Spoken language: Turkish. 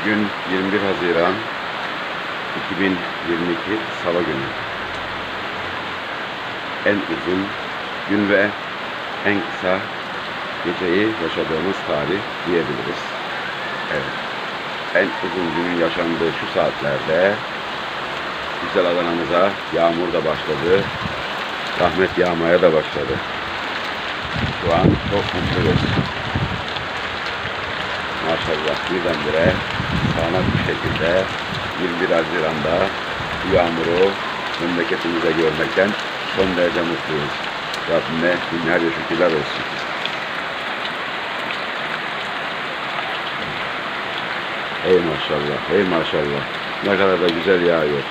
Bugün 21 Haziran 2022 Salı günü. En uzun gün ve en kısa geceyi yaşadığımız tarih diyebiliriz. Evet. En uzun günün yaşandığı şu saatlerde güzel Adana'mıza yağmur da başladı. Rahmet yağmaya da başladı. Şu an çok mutluyuz. Maşallah birdenbire sağanak bir şekilde 21 Haziran'da bu yağmuru memleketimize görmekten son derece mutluyuz. Rabbime binlerce şükürler olsun. Ey maşallah, ey maşallah. Ne kadar da güzel yağıyor.